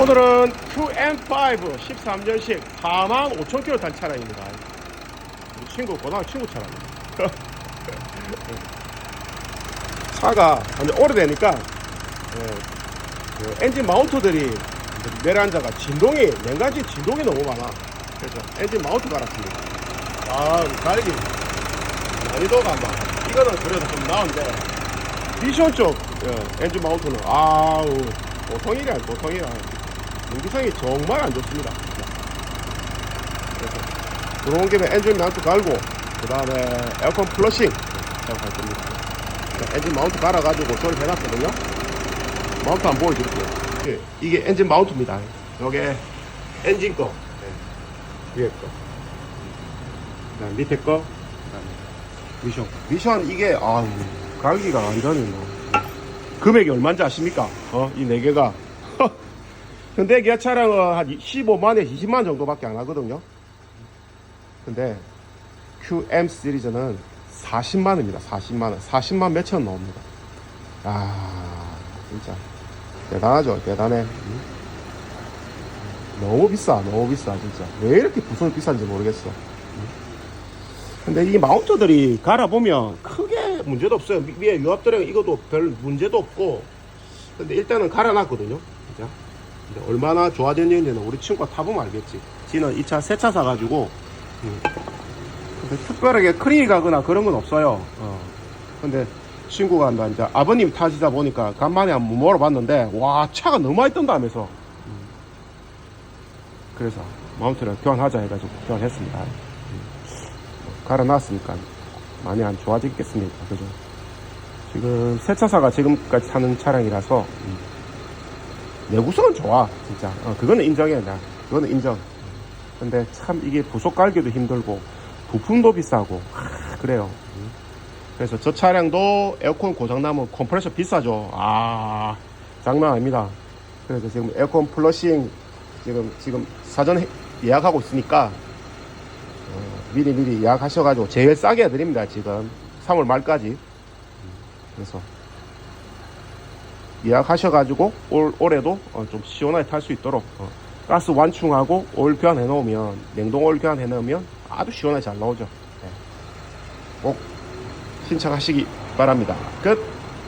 오늘은 QM5 13년식 45,000km 탄 차량입니다. 우리 친구, 고등학교 친구 차량입니다. 차가 완전 오래되니까 예, 그 엔진 마운트들이 내려앉아가 진동이 냉간지 진동이 너무 많아. 그래서 엔진 마운트 갈았습니다. 아, 달기 난이도가 막 이거는 그래도 좀 나은데 미션 쪽 예, 엔진 마운트는 아우 보통이라 보통이라 연기성이 정말 안 좋습니다. 그래서 들어온 김에 엔진 마운트 갈고 그 다음에 에어컨 플러싱 작업할 겁니다. 엔진 마운트 갈아가지고 조립 해놨거든요. 마운트 안 보여드릴게요. 예, 이게 엔진 마운트입니다. 요게 엔진 거, 네. 위에 거, 그다음 밑에 거, 그다음에 미션. 미션 이게 아우 가격이가 완전히 뭐 금액이 얼마인지 아십니까? 어, 이 네 개가. 근데 기아 차량은 한 15만에 20만 정도밖에 안 하거든요. 근데 QM 시리즈는 40만 원입니다. 40만 원. 40만 몇천 나옵니다. 아, 진짜 대단하죠. 대단해. 응? 너무 비싸. 너무 비싸. 진짜. 왜 이렇게 부속이 비싼지 모르겠어. 응? 근데 이 마운트들이 갈아보면 크게 문제도 없어요. 위- 위에 유압들은 이것도 별 문제도 없고. 근데 일단은 갈아놨거든요. 근데 얼마나 좋아졌는지는 우리 친구가 타보면 알겠지. 지는 이 차 새 차 사가지고. 음. 특별하게 크링이 가거나 그런 건 없어요. 어. 근데 친구가 나 이제 아버님 타시다 보니까 간만에 한번 물어봤는데 와 차가 너무 많이 뜬다면서. 음. 그래서 마운트를 교환하자 해가지고 교환했습니다. 음. 갈아놨으니까 많이 안 좋아지겠습니까, 그죠? 지금 새 차사가 지금까지 타는 차량이라서 음. 내구성은 좋아, 진짜. 어, 그거는 인정해, 나. 그거는 인정. 근데 참 이게 부속 깔기도 힘들고 부품도 비싸고 하, 그래요. 음. 그래서 저 차량도 에어컨 고장나면 컴프레셔 비싸죠. 아 장난 아닙니다. 그래서 지금 에어컨 플러싱 지금 지금 사전 예약하고 있으니까 어, 미리 미리 예약하셔가지고 제일 싸게 해드립니다. 지금 3월 말까지. 그래서 예약하셔가지고 올 올해도 어, 좀 시원하게 탈 수 있도록 어, 가스 완충하고 오일 교환해 놓으면 냉동 오일 교환해 놓으면 아주 시원하게 잘 나오죠. 네. 꼭 신청하시기 바랍니다. 끝.